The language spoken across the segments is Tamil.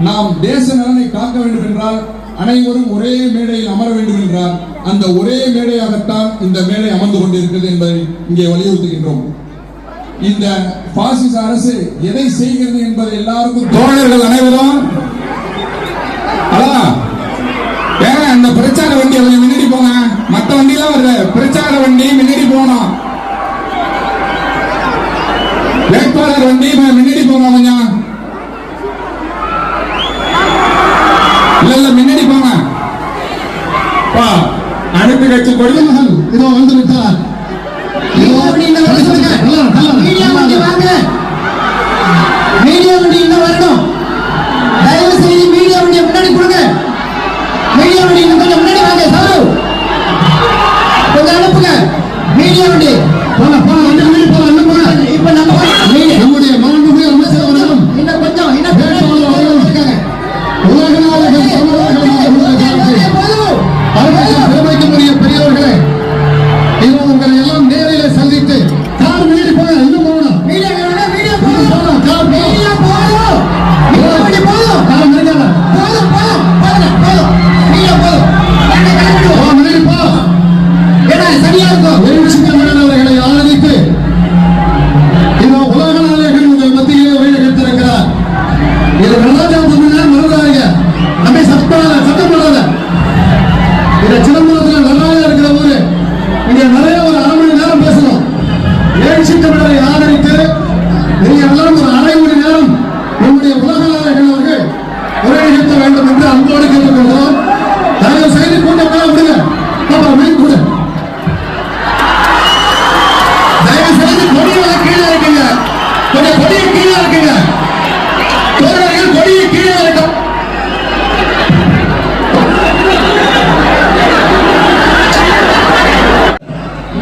நாம் தேச நலனை காக்க வேண்டும் என்றால் அனைவரும் ஒரே மேடையில் அமர வேண்டும் என்றால் அந்த ஒரே மேடையாகத்தான் இந்த மேடை அமர்ந்து கொண்டிருக்கிறது என்பதை இங்கே வலியுறுத்துகின்றோம். இந்த பாசிச அரசு எதை செய்கிறது என்பது எல்லாருக்கும் தோழர்கள் அனைவரும் அதான் அந்த பிரச்சார வண்டி அவங்க முன்னாடி போங்க. மத்த வண்டிலாம் வருது. பிரச்சார வண்டி முன்னாடி போகணும். வேட்பாளர் வண்டி முன்னாடி போங்க கொஞ்சம் இல்ல முன்னாடி போங்க. பா அனைத்து கட்சி கொடிமகன் இதோ வந்து விட்டார் மீடியா வண்டி இன்னும் வர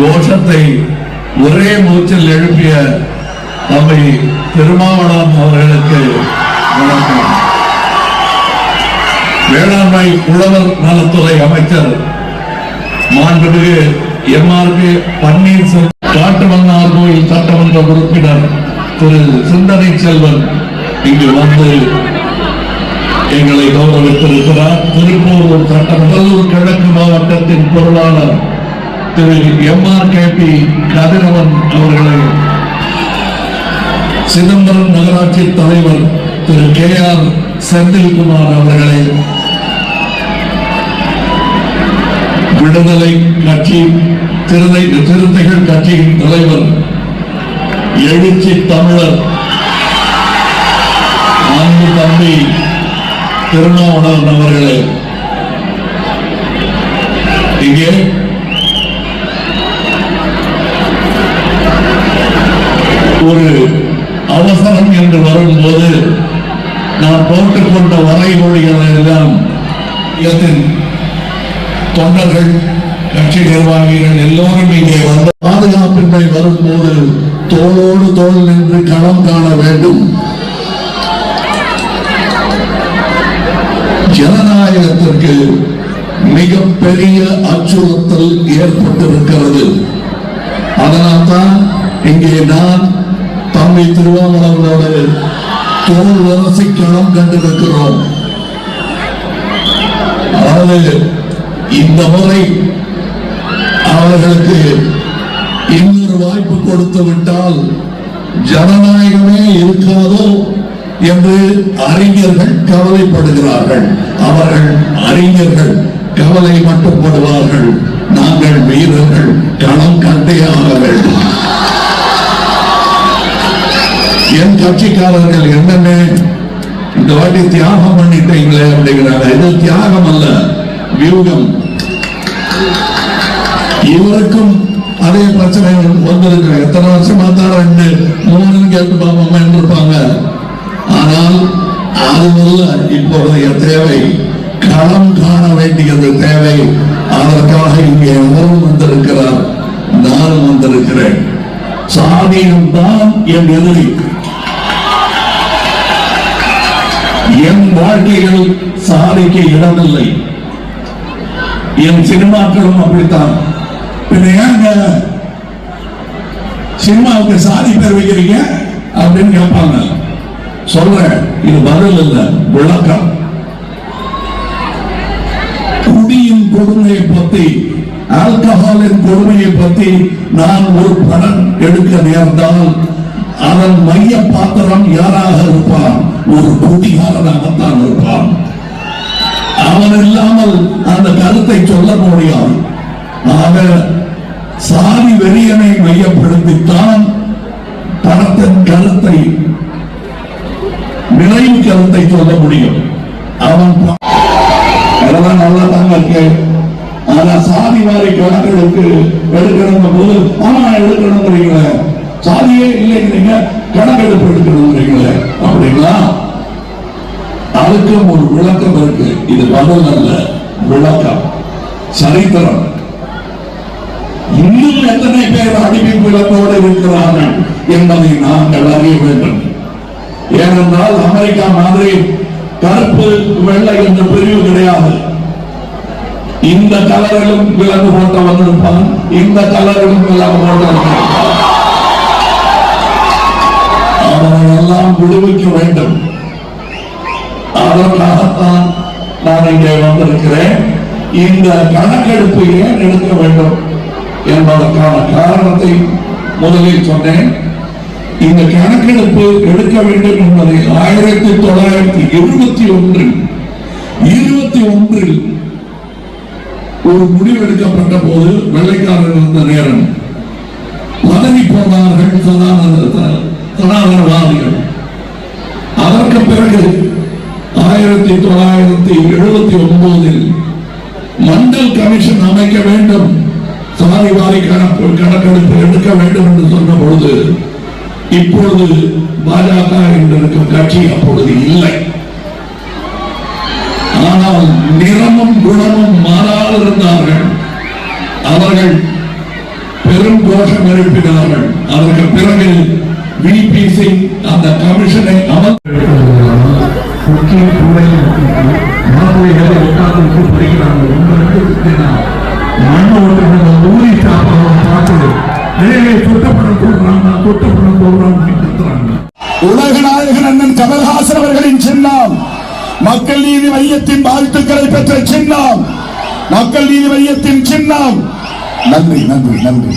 கோஷத்தை ஒரே மூச்சில் எழுப்பிய தம்பி திருமாவளம் அவர்களுக்கு வணக்கம். வேளாண்மை உழவர் நலத்துறை அமைச்சர் மாண்புமிகு பன்னீர் பன்னீர்செல்வம் காட்டுமன்னார் கோயில் சட்டமன்ற உறுப்பினர் திரு சிந்தனை செல்வன் இங்கு வந்து எங்களை கௌரவித்திருக்கிறார். திருப்பூர் சட்டமன்ற கிழக்கு மாவட்டத்தின் பொருளாளர் திரு M R K P Kathiravan அவர்களை சிதம்பரம் நகராட்சி தலைவர் திரு கே ஆர் செந்தில்குமார் அவர்களை விடுதலை கட்சி திருதை திருத்தைகள் கட்சியின் தலைவர் எழுச்சி தமிழர் அன்பு தம்பி திருமாவளவன் அவர்களை. இங்கே ஒரு அவசரம் என்று வரும்போது நான் போட்டுக்கொண்ட வரைமொழிகளை எல்லாம் தொண்டர்கள் கட்சி நிர்வாகிகள் எல்லோரும் இங்கே வந்த பாதுகாப்பின்மை வரும்போது தோளோடு தோல் நின்று களம் காண வேண்டும். ஜனநாயகத்திற்கு மிகப்பெரிய அச்சுறுத்தல் ஏற்பட்டிருக்கிறது. அதனால்தான் இங்கே நான் தம்பி திருவாமலவரோடு தோல் வரசி களம் கண்டிருக்கிறோம் அதாவது இந்த முறை அவர்களுக்கு இன்னொரு வாய்ப்பு கொடுத்து விட்டால் ஜனநாயகமே இருக்காதோ என்று அறிஞர்கள் கவலைப்படுகிறார்கள் அவர்கள் அறிஞர்கள் கவலை மட்டுப்படுவார்கள் நாங்கள் வீரர்கள் களம் கண்டே ஆக வேண்டும் என் கட்சிக்காரர்கள் என்னென்ன இந்த வாட்டி தியாகம் பண்ணிட்டீங்களே அப்படிங்கிறாங்க. இது தியாகம் அல்ல வியூகம். இவருக்கும் அதே பிரச்சனை வந்திருக்கு எத்தனை வருஷமா தான் ரெண்டு கேட்டு பாப்போம் இருப்பாங்க. ஆனால் அது அல்ல இப்பொழுதைய தேவை களம் காண வேண்டியது தேவை. அதற்காக இங்கே அவரும் வந்திருக்கிறார் நானும் வந்திருக்கிறேன். சாதியம் தான் என் எதிரி. என் வாழ்க்கையில் சாதிக்கு இடமில்லை. என் சினிமாக்களும் அப்படித்தான். பின்ன ஏங்க? சினிமாவுக்கு சாதி பேர் வைக்கிறீங்க அப்படின்னு கேட்பாங்க. சொல்றேன் இது பதில் இல்ல விளக்கம். குடியின் கொடுமையை பத்தி ஆல்கஹாலின் கொடுமையை பத்தி நான் ஒரு படம் எடுக்க நேர்ந்தால் அவன் மைய பாத்திரம் யாராக இருப்பான்? ஒரு குடிகாரனாகத்தான் இருப்பான். அவன் இல்லாமல் அந்த கருத்தை சொல்ல முடியாது. ஆக சாதி வெறியனை மையப்படுத்தித்தான் படத்தின் கருத்தை நினைவு கருத்தை சொல்ல முடியும். அவன் அதெல்லாம் நல்லா தாங்க இருக்கு ஆனா சாதி வாரி கணக்கெடுப்பு எடுக்கணும் போது ஆமா எடுக்கணுங்கிறீங்களே. சாதியே இல்லைங்கிறீங்க கணக்கெடுப்பு எடுக்கணுங்கிறீங்களே அப்படிங்களா? அதுக்கும் ஒரு விளக்கம் இருக்கு. இது பதில் அல்ல விளக்கம். சரித்திரம். இன்னும் எத்தனை பேர் அடிமை விளக்கோடு இருக்கிறார்கள் என்பதை நாங்கள் அறிய வேண்டும். ஏனென்றால் அமெரிக்கா மாதிரி கருப்பு வெள்ளை என்ற பிரிவு கிடையாது. இந்த கலரிலும் விலங்கு போட்டவன் இருப்பான் இந்த கலரிலும் விலங்கு போட்டவன் இருப்பான் அவனை எல்லாம் விடுவிக்க வேண்டும். அதற்காகத்தான் நான் இங்கே வந்திருக்கிறேன். இந்த கணக்கெடுப்பு ஏன் எடுக்க வேண்டும் என்பதற்கான காரணத்தை முதலில் சொன்னேன். இந்த கணக்கெடுப்பு எடுக்க வேண்டும் என்பதை ஆயிரத்தி தொள்ளாயிரத்தி எழுபத்தி ஒன்றில் இருபத்தி ஒன்றில் ஒரு முடிவெடுக்கப்பட்ட போது வெள்ளைக்காரர் இருந்த நேரம். பதவி போனார்கள் சனாதன சனாதனவாதிகள் அதற்கு பிறகு ஆயிரத்தி தொள்ளாயிரத்தி எழுபத்தி ஒன்பதில் மண்டல் கமிஷன் அமைக்க வேண்டும் சாதி வாரி கணக்கு கணக்கெடுப்பு எடுக்க வேண்டும் என்று சொன்ன பொழுது இப்பொழுது பாஜக என்றிருக்கும் கட்சி அப்பொழுது இல்லை. ஆனால் நிறமும் குணமும் மாறாது இருந்தார்கள். அவர்கள் பெரும் கோஷம் எழுப்பினார்கள். அதற்கு பிறகு விபி சிங் அந்த கமிஷனை முக்கிய கூடையில் உட்கார்ந்து படிக்கிறாங்க ஊறி பார்த்து நிறைய போடுறாங்க போடுறாங்க உலக நாயகன் அண்ணன் கமல்ஹாசன் அவர்களின் சின்னம். மக்கள் நீதி மையத்தின் வாழ்த்துக்களை பெற்ற சின்னம். மக்கள் நீதி மையத்தின் சின்னம். நன்றி நன்றி நன்றி.